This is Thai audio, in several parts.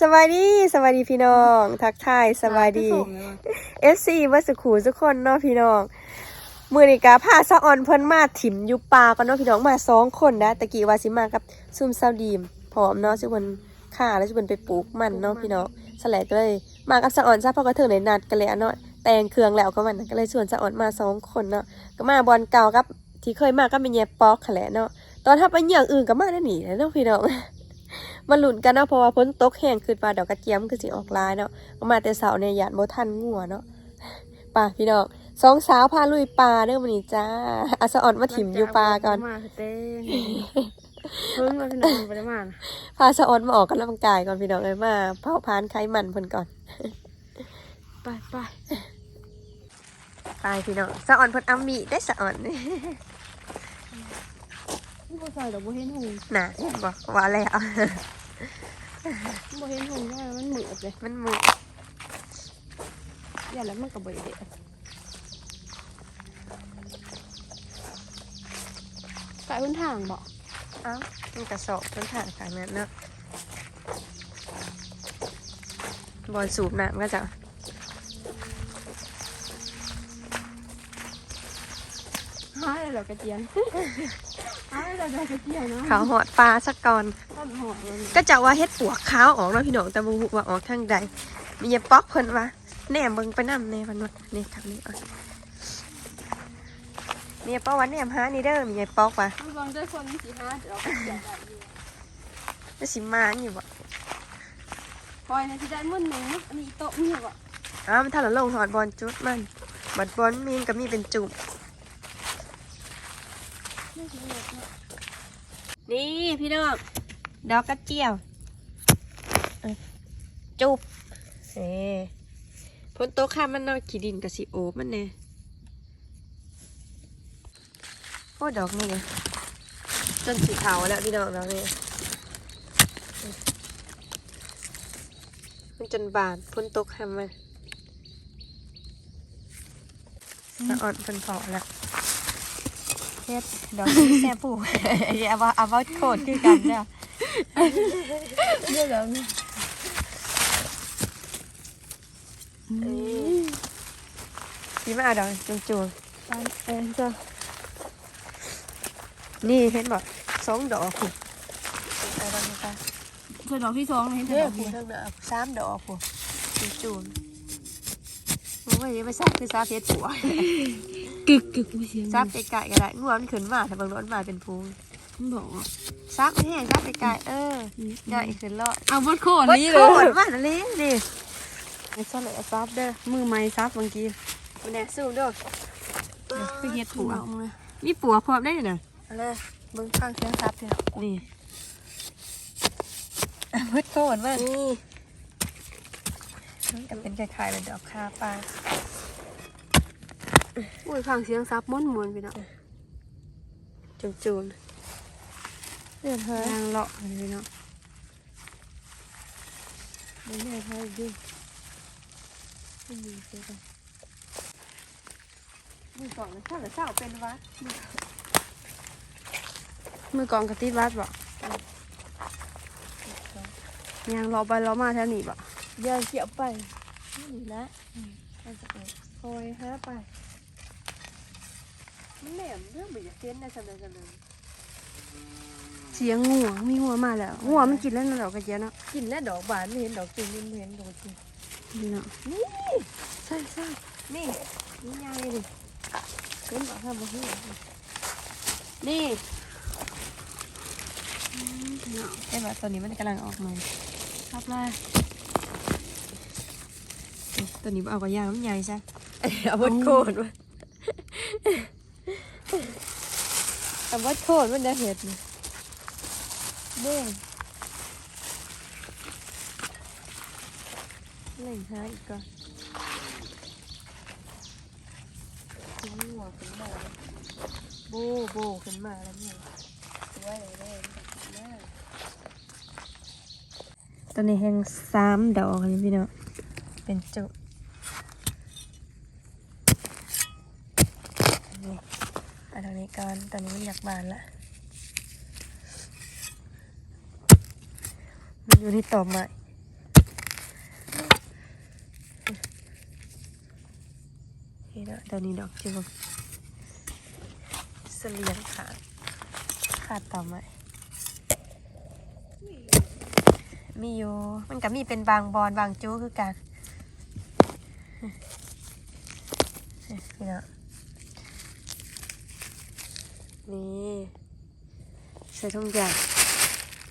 สวัสดีสวัสดีพี่น้อง ทักทายสวัสดี FC วัสขูทุกคนเนาะพี่น้องมือนิกาพาสะออนเพิ่นมาถิ่มอยู่ป่ากันเนาะพี่น้องมาสองคนนะตะกี้ว่าสิมากับซุมซาวดีมพร้อมเนาะซึ่งเพิ่นฆ่าแล้วซึ่งเพิ่นไปปลูกมันเนาะพี่น้องสแลก็เลยมากับสะออนซะเพราะก็ถึงในนัดกันแล้วเนาะแต่งเครื่องแล้วก็มันก็เลยชวนสะออนมาสองคนเนาะก็มาบอลเก่ากับ ที่เคยมาก็มีแยปอกค่ะแหละเนาะตอนถ้าไปอย่างอื่นก็มาได้หนีเนาะพี่น้อง มาลุ้นกันเนาะเพราะว่าฝนตกแห้งขึ้นปลาดอกกระเจียมคือสิออกลายเนาะก็มาแต่เสาเนี่ยหยาดโบทันงัวเนาะป่าพี่น้องสองสาวพาลุยปลาเด้อวันนี้จ้าอาสะอ่อนมาถิ่มอยู่ปลาก่อนมาเต้เพิ่งมาพี่น้องไปได้มานะพาสะอ่อนมาออกกำลังกายก่อนพี่น้องเลยมาเผาพานไขมันเพิ่นก่อนไปไปไปพี่น้องสะอ่อนเพิ่นเอามีได้สะอ่อนบ่ใส่ดอกบ่เห็นหงน่ะบอกว่าแล้ว บ่เห็นหงได้มันเหมือบเลยมันหมูอย่าแล้วมันก็บ่ได้เด็ดไก่พื้นทางบ่เอ้ามันกระสอบเพิ่นทางทางนั้นเนาะบอลสูบน้ำก็จะหาได้ดอกกระเจียนหาได้ดอกกระเจียน เนาะเขาหอดปลาสักก่อนต้นหอมมันก็จะว่าเฮ็ดปวกขาวออกเนาะพี่น้องแต่บ่ฮู้ว่าออกทางใด มียป๊อกเพิ่นว่าแหนมเบิ่งไปนำแน่เพิ่นว่านี่ทางนี้อะมียป๊อกว่าแหนมหานี่เด้อมียป๊อกว่ามันบางได้คนสิหาดอกกระเจียนได้อยู่จะสิมาอยู่บ่ปล่อยนะสิได้มื้อหนึงอันนี้โต๊ะมีบ่อ้าวมันถ้าเราลงถอดบอลจุดมันบัดบอลมีนก็มีเป็นจุ่มไม่สิเฮ็ดเนาะนี่พี่น้องดอกกระเจียวเอ้ยจุบเอ้พ้นโต๊ะข้ามมันเนาะขี้ดินกับสิโอบมันแน่โอ้ดอกนี่ไงจนสีขาวแล้วพี่น้องดอกนี่มันจนบานพ้นโต๊ะข้ามมันสะอ่อนเพิ่นพอแล้ว เฮ็ดดอกแซ่บผู้อย่าว่าเอาว่าโคตรคือกันเด้อเดี๋ยวแล้วพี่มาเอาดอกจูจูเออจ้ะนี่เห็นบอกสองดอกผู้เอาดอกนี้ไปส่วนดอกที่สองเห็นแต่เด้ดอกผู้เดียวทั้งดอกสามดอกผู้จูจูๆโอ้ยไม่ซักคือซักเพชรผัว กึกกึกไม่เสียงซักไก่ๆก็ได้งัวมันขึ้นมาถ้าเบางรถมาเป็นพูงมันบอกว่าซักไม่แห้งซักไก่ๆเออใหญ่ขึ้นรอดเอาบดโคนวัดนี้เลยตรว่านั่นนี่นี่ไอ้ซอเลยซับเด้อมือไม้ซับบางทีมันแน่สู้เด้อคือเฮ็ดถูกเอาเลยมีปัวพร้อมได้เน่ะเอาเลยเบิ่งฟังเสียงซับเถอะนี่วัดโคตรว่านี่จะเป็นคล้ายๆเป็นดอกคาปลา โอ้ยฟังเสียงซับม้วนมวนไปเนาะจูจูนเลื่อนเฮ้ยยางเลาะกันไปเนาะเลื่อนเฮ้ยดิไม่มีเจอกันมือก่อนมันเศร้าหรือเศร้าเป็นวะมือกองกระติดวัดบ่ยางเลาะไปเลาะมาแถวนี้บ่เดินเกี่ยวไปนี่นะมันจะไปคอยฮะไปมัน แหลมเรื่องเหมือนจะเส้นในสำเนาสำเนาเสียงงัวมีงัวมาแล้วงัวมันกินแล้วนะดอกกระเจียเนาะกินแล้วดอกบานไม่เห็นดอกจริงไม่เห็นดอกจริงนี่เนาะนี่ใช่ใช่นี่นี่ยายดิเป็นบอกค่ะบอกให้นี่เนาะเห็นว่าตอนนี้มันกำลังออกมาซับเลยตัวนี้บ่เอากระยางมันใหญ่ใช่เอาบดโคตรวะ เอาบดโคตรมันได้เห็ดนี่เด้งเล่งหาอีกก่อนขึ้นหัวขึ้นมาแล้วโบโบขึ้นมาแล้วเนี่ยสวยเลยเลยขึ้นมาตอนนี้แห้งสามดอกเลยพี่เนาะเป็นจุาทางนี้ก่อน ตอนนี้มัอยากบานละ มันอยู่ที่ต่อไม้นี่นะตอนนี้ดอกจิบเสลียงขาด ขาดต่อไม้มีอยู่ มันก็มีเป็นบางบอลบางจู้คือกันนี่นะ นี่ใส่ทุกอย่าง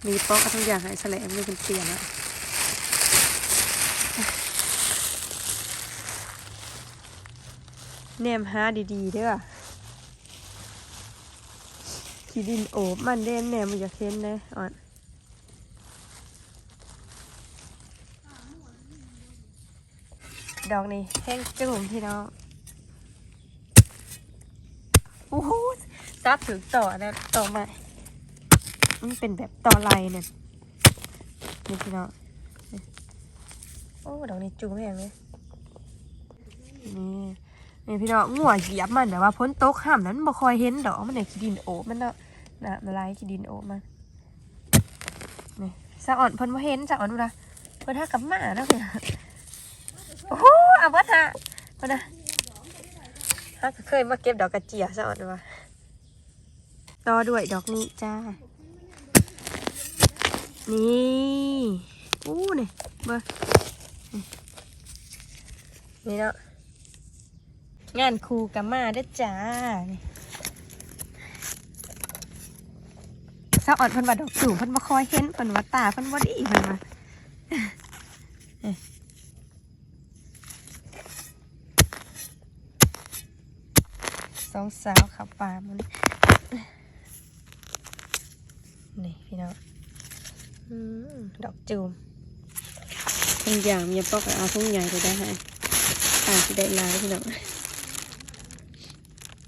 มีป๊อกเอาทุกอย่างให้แสลงนี่เป็นเปลี่ยนแล้วแนมหาดีๆเด้อขีดินโอบมันเด่นแนมอยากเห็นเลยอ่อนดอกนี่แห้งจุ่มพี่น้องโอ้โห ซับถึงต่อนะต่อใหม่มันเป็นแบบต่อลายเนี่ยนี่พี่น้องโอ้ดอกนี้จุ่มแห้งเลยนี่นี่พี่น้องงัวเหยียบมันแต่ว่าพ้นโต๊ะห้ามนั้นบ่คอยเห็นดอกมันเนี่ยขี้ดินโอบมันเนาะนะมันไล่ขี้ดินโอบมันนี่สะอ่อนพิ่นบ่เห็นสะอ่อนดูนะเพิ่นหากับหมาเนาะพี่น้องโอ้โหเอาเบิดฮะเพิ่นนะฮะก็เคยมาเก็บดอกกระเจียสะอ่อนดูว่า ต่อด้วยดอกนี้จ้า นี่อู้นี่เบิ่งนี่เนาะงานครูกับมาเด้จ้าสาอ่อนเพิ่นว่าดอกสูงเพิ่นบ่คอยเห็นเพิ่นว่าตาเพิ่นบ่ดีพิ่นว่าสองสาวขับป่ามัน นี่พี่น้องอืมดอกจูมทุกอย่างมีปอกเอาทุกอย่างไปได้ให้อาจจะได้หลายพี่น้อง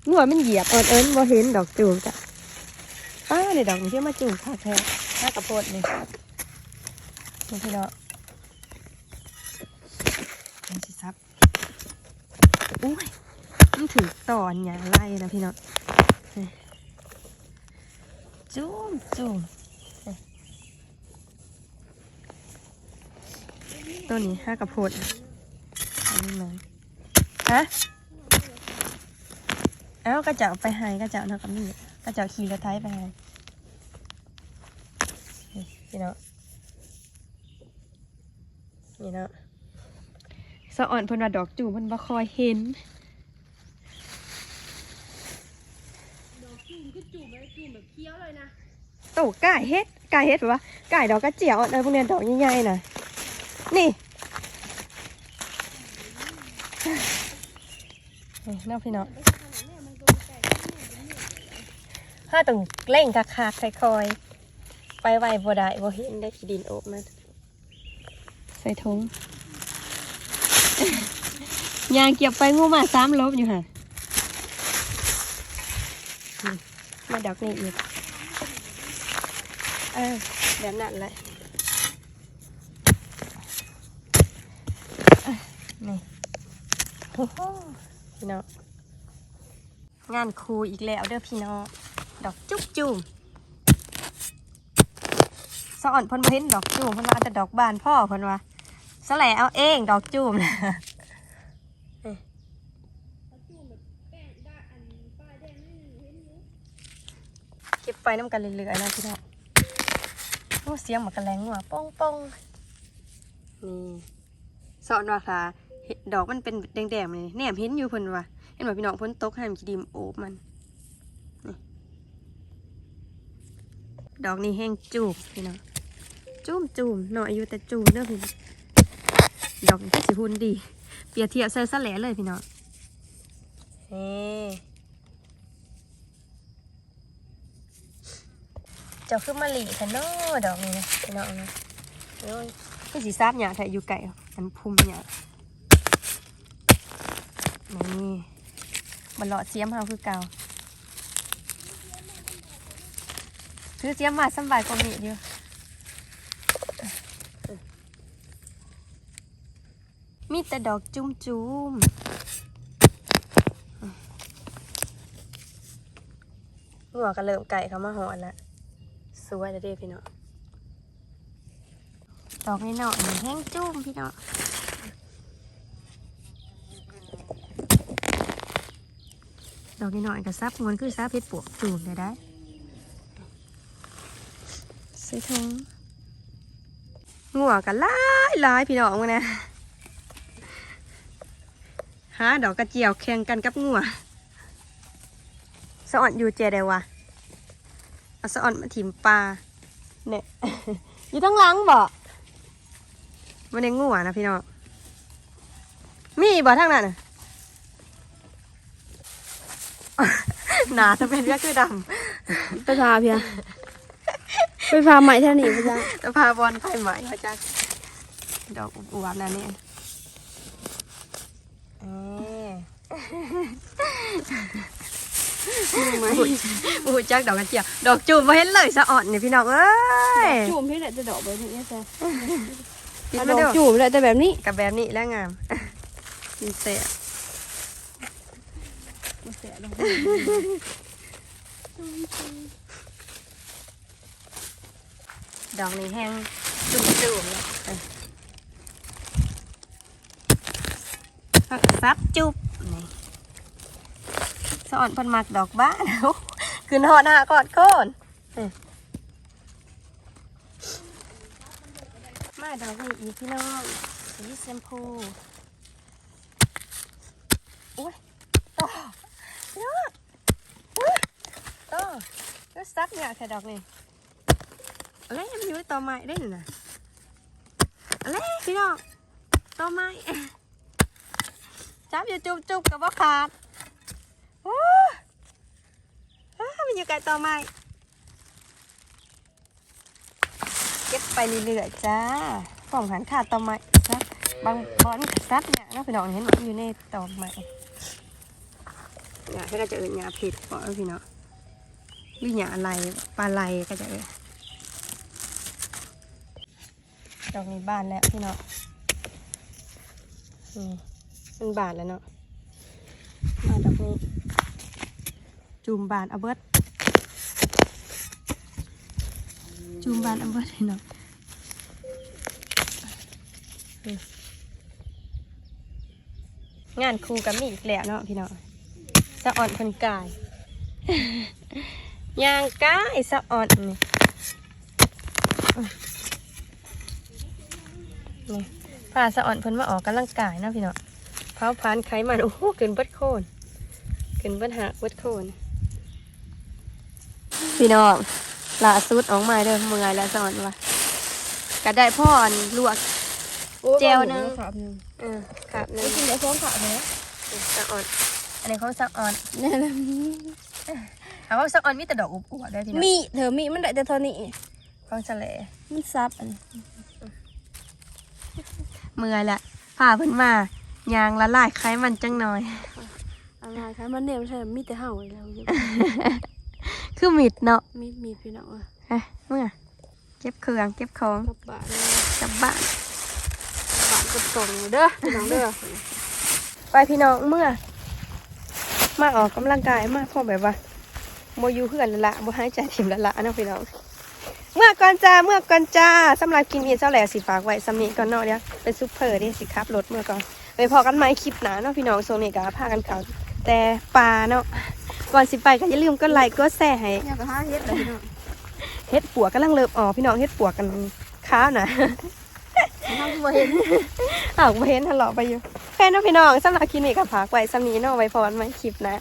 งัวมันเหยียบอ่อนเอิญบ่เห็นดอกจูมจ้ะอ้าเนี่ดอกนี้ที่มาจูมค่ะแท้หน้ากระโพดนี่นี่พี่เนาะมันสิซับอุ้ยมันถือตอนอย่างไรนะพี่เนาะนี่ จูมจูมนี่ตัวนี้ห้ากระโพดอันนี้หน่อยฮะเอ้าก็จะเอาไปให้ก็จะเอาเนาะกับนี่ก็จะเอาขี่รถไถไปให้นี่เนาะนี่เนาะสะอ่อนเพิ่นว่าดอกจูบเพิ่นบ่คอยเห็น ดอกจุ่มคือจุ่มเลยจุ่มแบบเคี้ยวเลยนะ โตก่ายเฮ็ดก่ายเฮ็ดแบบว่าก่ายดอกกระเจียวอะไรพวกเนี้ยดอกใหญ่ๆน่ะนี่นี่เนาพี่เนาะถ้าต้องเล่งคักๆค่อยๆไปไวบ่ได้บ่เห็นได้ขี้ดินโอบมันใส่ถุงยางเก็บไปงูมาสามลบอยู่ค่ะมาดอกนี้อีก เออแบบนั้นแหละนี่โอ้โหพี่น้องงานครูอีกแล้วเด้อพี่น้องดอกจุ๊บจุ่มสอนพ่นบ่เห็นดอกจุ่มพ่นว่าเอาแต่ดอกบานพ่อพ่นว่าสแลเอาเองดอกจุ่มนะเห็นอยู่เก็บไปน้ำกันเรื่อยๆนะพี่น้อง โอ้เสียงหมากระแลงว่ะป้องป้องนี่สอนว่าค่ะเห็นดอกมันเป็นแดงๆเลยแหนมเห็นอยู่เพิ่นว่าเห็นว่าพี่น้องเพ้นตกให้มันขี้ดิมโอบมันนี่ดอกนี้แห้งจูบพี่น้องจูมจูมหน่อยอยู่แต่จูมเด้อพี่น้องดอกนี้ก็สิหุ่นดี เปรียบเทียบใส่สะแหลเลยพี่น้องเฮ้ เจ้าขึ้นมาหลีกันเนาะดอกนี้นะพี่น้องนะโอ้ยคือสีซาบหยาแทะอยู่ไก่อันพุ่มหยานี่มันเลาะเสียมเฮาคือเก่าซื้อเสียมมาสำบายกว่านี้เดียวมีแต่ดอกจุ้มจุ้มหัวก็เริ่มไก่เขามาหอนแล้ว สวยเด้พี่เนาะดอกนี้เนาะแห้งจุ้มพี่เนาะดอกน้อยกับซับมันคือซับเพชรปวกจูบได้ได้ใส่ทงงัวกันหลายหลายพี่น้องมานะหาดอกกระเจียวแข่งกันกับงัวสะอ่อนอยู่เจได้วะ เอาสะอ่อนมาถิ่มปลาเนี่ย อยู่ทั้งหลังบ่มันในงัวนะพี่น้องมีบ่ทั้งนั้นน่ะหนาจะเป็นก็คือดไปพาเพียไปพาใหม่ท่านี่พะจ๊ะำจะพาบอลไผ่ไหมพระจักดอกอวบๆนั่นนี่เอ้ ยไหมอู้จักดอกกระเจียวดอกจูบมาเห็นเลยสะอ่อนนี่พี่น้องเอ้ยจุ่มพี่แหละจะดอกไปถึงนี้จ้ะกินเอามาดเด้อกอจุ่มแหละแต่แบบนี้กับแบบนี้แล้วงามกินเสียดอกนี้แห้งจุ่มๆเลยเออผักซับจุบนี่ สอนพันมักดอกบ้านขึ้นหอดหากอดโคนมาดอกนี้อีกพี่น้องสีชมพูโอ้ยต่อเยอะอุ๊ยต่อก็ซับเนี่ยแค่ดอกนี่อะไรมันอยู่ในต่อไม้ได้หนึ่งนะอะไรพี่น้องต่อไม้จับอยู่จุบจุบกับว่าขาดโอ้อ้ามันอยู่ ไกลต่อไม้เก็บไปเรื่อยๆจ้าฝ่องหันขาดต่อไม้นะบางบอนกับซับเนี่ยน้องพี่น้องเห็นมันอยู่ในต่อไม้เนี่ยถ้าก็จะเอื่นหยาผิดบอกเอาพี่น้องหรือหยาอะไรปลาไหลก็จะเอื่นดอกนี้บานแล้วพี่น้องอืมมันบาทแล้วเนาะมาดอกนี้จูมบานเอาเบิด จูมบานอาเบิดให้เนาะอืมงานครูกับมีอีกแล้วเนาะพี่น้องสะอ่อนคนกายยางกายสะอ่อนนี่อืมนี่พาสะอ่อนเพิ่นมาออกกำลังกายเนาะพี่น้องเผาผาญไขมันโอ้โหเกินเบิดโคนเกินเบิดหักเบิดโคนพี่น้อง ล่าสุดออกมาเด้อเมื่อยแล้วสอนว่าก็ได้พ่อนลวก เจลหนึ่ง ขาบหนึ่งเออครับหนึไอ้งกินเดี๋ยวฟ้องขาบเลยสะอ่อน อันนี้เขาสะอ่อนแน่เลยถามว่าสะอ่อนมีแต่ดอกอุบอวบได้พี่น้องมีเธอมีมันได้แต่เท่านี้ของสะเลมันซับอันนี้เมื่อยละพาเพิ่นมายางละลายไขมันจังหน่อย อะไรคะมันเนี่ยไม่ใช่มีแต่เห่าเลยแล้ว คือมิดเนาะมีมีพี่น้องอะเอ้ยเมื่อเก็บเครื่องเก็บของกับบะเลยกลับบ้านบะกับกล่องเด้อพี่น้องเด้อไปพี่น้องเมื่อมาออกกำลังกายมาพอแบบว่าโมยูเพื่อนละละโมหายใจถิ่มละละเนาะพี่น้อง เมื่อก่อนจ้าเมื่อก่อนจ้าสำหรับกินเอียนเจ้าแหล่สิฝากไว้สำนีก่อนเนาะเดี๋ยวเป็นซุปเปอร์ดิสิครับรถเมื่อก่อนไปพอกันไหมคลิปหนาเนาะพี่น้องโซนี่กาพากันเขาแต่ปลาเนาะ ก่อนสิไปก็อย่าลืมกดไลค์กดแชร์ให้อยากกระทะเฮ็ดเลยพี่น้องเฮ็ดปัวกำลังเลิบออกพี่น้องเฮ็ดปัวกันข้าวนะน้องตัวเห็นอ้าวบ่เห็นทะเลาะไปอยู่แฟนเนาะพี่น้องสำหรับคลิปนี้ก็ฝากไว้สำนีเนาะไว้พอกันไหมคลิปหนะ